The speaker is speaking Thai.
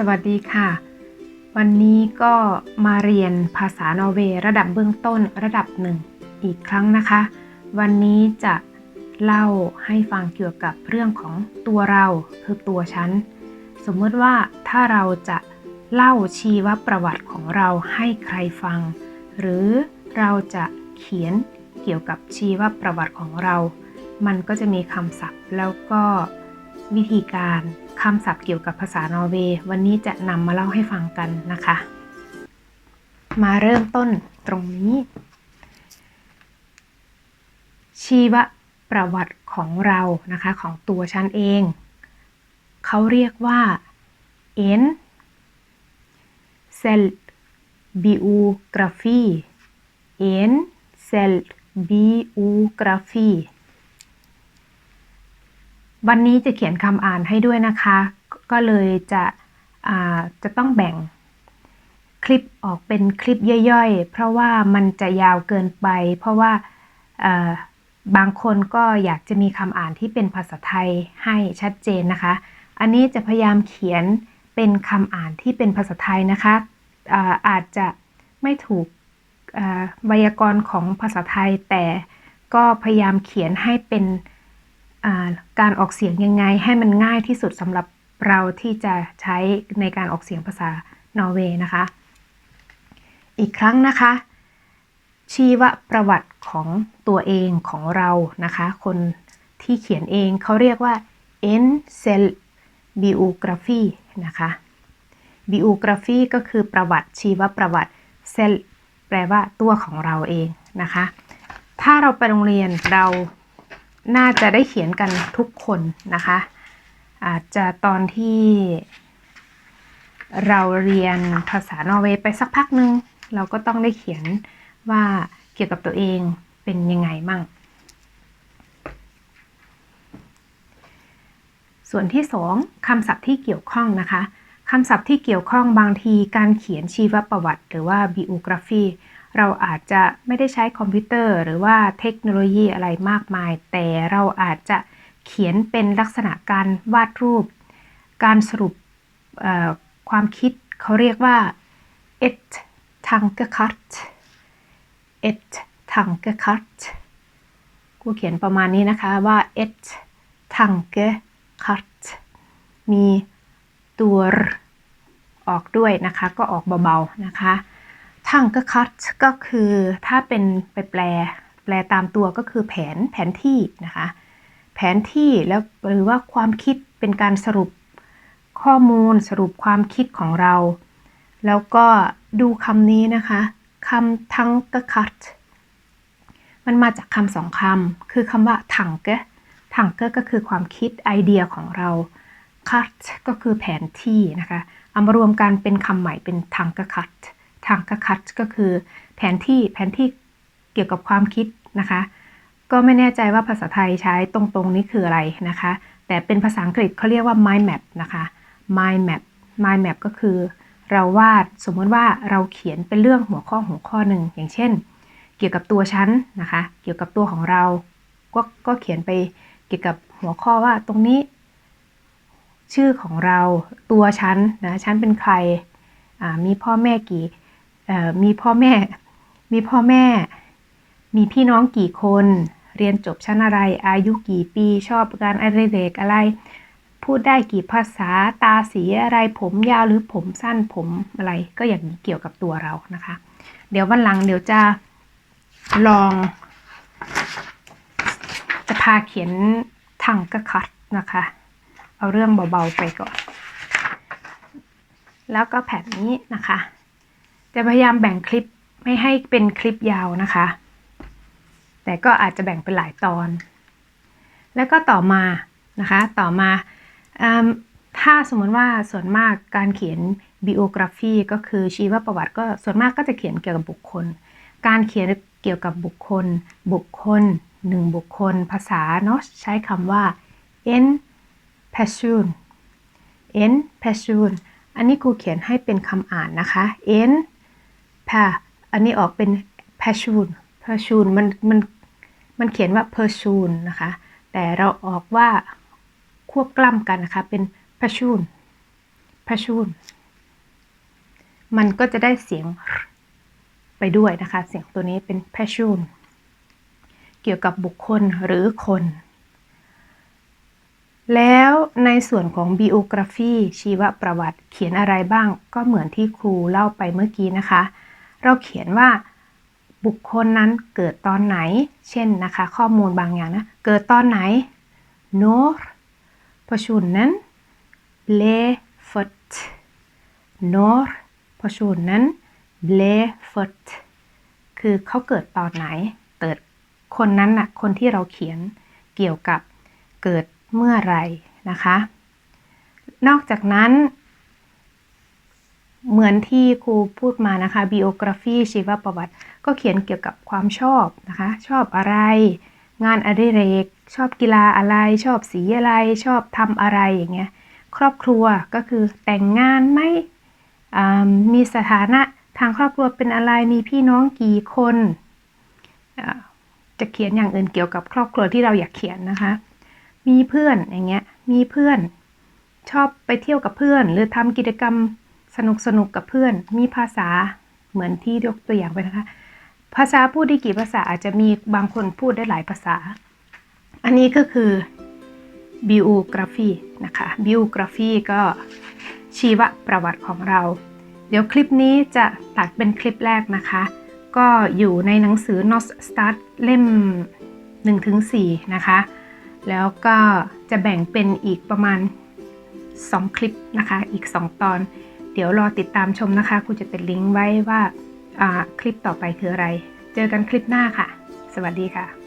สวัสดีค่ะ วันนี้ก็มาเรียนภาษานอร์เวย์ระดับเบื้องต้นระดับหนึ่งอีกครั้งนะคะ วันนี้จะเล่าให้ฟังเกี่ยวกับเรื่องของตัวเราคือตัวฉัน สมมติว่าถ้าเราจะเล่าชีวประวัติของเราให้ใครฟัง หรือเราจะเขียนเกี่ยวกับชีวประวัติของเรา มันก็จะมีคำศัพท์แล้วก็วิธีการำศัพท์เกี่ยวกับภาษานอร์เวย์ วันนี้จะนำมาเล่าให้ฟังกันนะคะ มาเริ่มต้นตรงนี้ ชีวประวัติของเรานะคะของตัวฉันเอง เขาเรียกว่า en selvbiografi en selvbiografi วันนี้จะเขียนคำอ่านให้ด้วยนะคะ ก็เลยจะจะต้องแบ่งคลิปออกเป็นคลิปย่อยๆ เพราะว่ามันจะยาวเกินไป เพราะว่าบางคนก็อยากจะมีคำอ่านที่เป็นภาษาไทยให้ชัดเจนนะคะ อันนี้จะพยายามเขียนเป็นคำอ่านที่เป็นภาษาไทยนะคะอาอาจจะไม่ถูกไวยากรณ์ของภาษาไทย แต่ก็พยายามเขียนให้เป็น การออกเสียงยังไงให้มันง่ายที่สุดสำหรับเราที่จะใช้ในการออกเสียงภาษานอร์เวย์นะคะ อีกครั้งนะคะ ชีวประวัติของตัวเองของเรานะคะ คนที่เขียนเองเขาเรียกว่า en c e l biography นะคะ biography ก็คือประวัติชีวประวัติ cell แปลว่าตัวของเราเองนะคะ ถ้าเราไปโรงเรียนเรา น่าจะได้เขียนกันทุกคนนะคะ อาจจะตอนที่เราเรียนภาษานอร์เวย์ไปสักพักหนึ่งเราก็ต้องได้เขียนว่าเกี่ยวกับตัวเองเป็นยังไงมั่ง ส่วนที่สองคำศัพท์ที่เกี่ยวข้องนะคะคำศัพท์ที่เกี่ยวข้องบางทีการเขียนชีวประวัติ หรือว่า biography เราอาจจะไม่ได้ใช้คอมพิวเตอร์ หรือว่าเทคโนโลยีอะไรมากมาย แต่เราอาจจะเขียนเป็นลักษณะการวาดรูป การสรุปความคิดเขาเรียกว่า et tankekart et tankekart กูเขียนประมาณนี้นะคะว่า et tankekart มีตัวออกด้วยนะคะ ก็ออกเบาๆนะคะ ทังก็คัตก็คือถ้าเป็นไปแปล แปลตามตัวก็คือแผนแผนที่นะคะ แผนที่แล้วหรือว่าความคิดเป็นการสรุปข้อมูลสรุปความคิดของเรา แล้วก็ดูคำนี้นะคะคำทังก็คัตมันมาจากคำสองคำคือคำว่าถังเกถังเกก็คือความคิดไอเดียของเราคัตก็คือแผนที่นะคะเอามารวมกันเป็นคำใหม่เป็นทังกคัต ทางกคัตก็คือ แผนที่แผนที่เกี่ยวกับความคิดนะคะ ก็ไม่แน่ใจว่าภาษาไทยใช้ตรงๆนี้คืออะไรนะคะ แต่เป็นภาษาอังกฤษเขาเรียกว่า mind map นะคะ mind map mind map ก็คือ เราวาดสมมติว่าเราเขียนเป็นเรื่องหัวข้อหัวข้อหนึ่งอย่างเช่น เกี่ยวกับตัวฉันนะคะ เกี่ยวกับตัวของเรา ก็ก็เขียนไปเกี่ยวกับหัวข้อว่าตรงนี้ ชื่อของเราตัวฉันนะฉันเป็นใครมีพ่อแม่กี่ มีพ่อแม่ มีพ่อแม่ มีพี่น้องกี่คน เรียนจบชั้นอะไร อายุกี่ปี ชอบการอะไรเด็กอะไร พูดได้กี่ภาษา ตาสีอะไร ผมยาวหรือผมสั้น ผมอะไร ก็อย่างนี้เกี่ยวกับตัวเรานะคะ เดี๋ยววันหลังเดี๋ยวจะลอง จะพาเขียนทังกระคัดนะคะ เอาเรื่องเบาๆไปก่อน แล้วก็แผ่นนี้นะคะ จะพยายามแบ่งคลิปไม่ให้เป็นคลิปยาวนะคะ แต่ก็อาจจะแบ่งเป็นหลายตอน แล้วก็ต่อมานะคะต่อมาถ้าสมมติว่าส่วนมากการเขียน biography ก็คือชีวประวัติก็ส่วนมากก็จะเขียนเกี่ยวกับบุคคล การเขียนเกี่ยวกับบุคคล บุคคลหนึ่งบุคคล ภาษาเนาะใช้คำว่า en person en person อันนี้ครูเขียนให้เป็นคำอ่านนะคะ en พาอันนี้ออกเป็น passion passion มันมันมันเขียนว่า person นะคะ แต่เราออกว่าควบกล้ำกันนะคะ เป็น passion person มันก็จะได้เสียงไปด้วยนะคะ เสียงตัวนี้เป็น person เกี่ยวกับบุคคลหรือคน แล้วในส่วนของ biography ชีวประวัติเขียนอะไรบ้างก็เหมือนที่ครูเล่าไปเมื่อกี้นะคะ เราเขียนว่าบุคคลนั้นเกิดตอนไหน เช่นนะคะ ข้อมูลบางอย่างนะ เกิดตอนไหน når personen ble født når personen ble født คือเขาเกิดตอนไหน เกิดคนนั้นน่ะ คนที่เราเขียนเกี่ยวกับเกิดเมื่อไรนะคะ นอกจากนั้น เหมือนที่ครูพูดมานะคะ biography ชีวประวัติ ก็เขียนเกี่ยวกับความชอบนะคะ ชอบอะไร งานอดิเรก ชอบกีฬาอะไร ชอบสีอะไร ชอบทำอะไรอย่างเงี้ย ครอบครัวก็คือแต่งงานไหมอ่ามีสถานะทางครอบครัวเป็นอะไร มีพี่น้องกี่คนอ่าจะเขียนอย่างอื่นเกี่ยวกับครอบครัวที่เราอยากเขียนนะคะ มีเพื่อนอย่างเงี้ย มีเพื่อน ชอบไปเที่ยวกับเพื่อน หรือทำกิจกรรม สนุกสนุกกับเพื่อน มีภาษาเหมือนที่ยกตัวอย่างไปนะคะ ภาษาพูดได้กี่ภาษาอาจจะมีบางคนพูดได้หลายภาษา อันนี้ก็คือ biography นะคะ biography ก็ชีวประวัติของเรา เดี๋ยวคลิปนี้จะตัดเป็นคลิปแรกนะคะ ก็อยู่ในหนังสือ north star เล่ม 1-4 นะคะ แล้วก็จะแบ่งเป็นอีกประมาณ 2 คลิปนะคะ อีก 2 ตอน เดี๋ยวรอติดตามชมนะคะครูจะเป็นลิงก์ไว้ว่าคลิปต่อไปคืออะไร เจอกันคลิปหน้าค่ะ สวัสดีค่ะ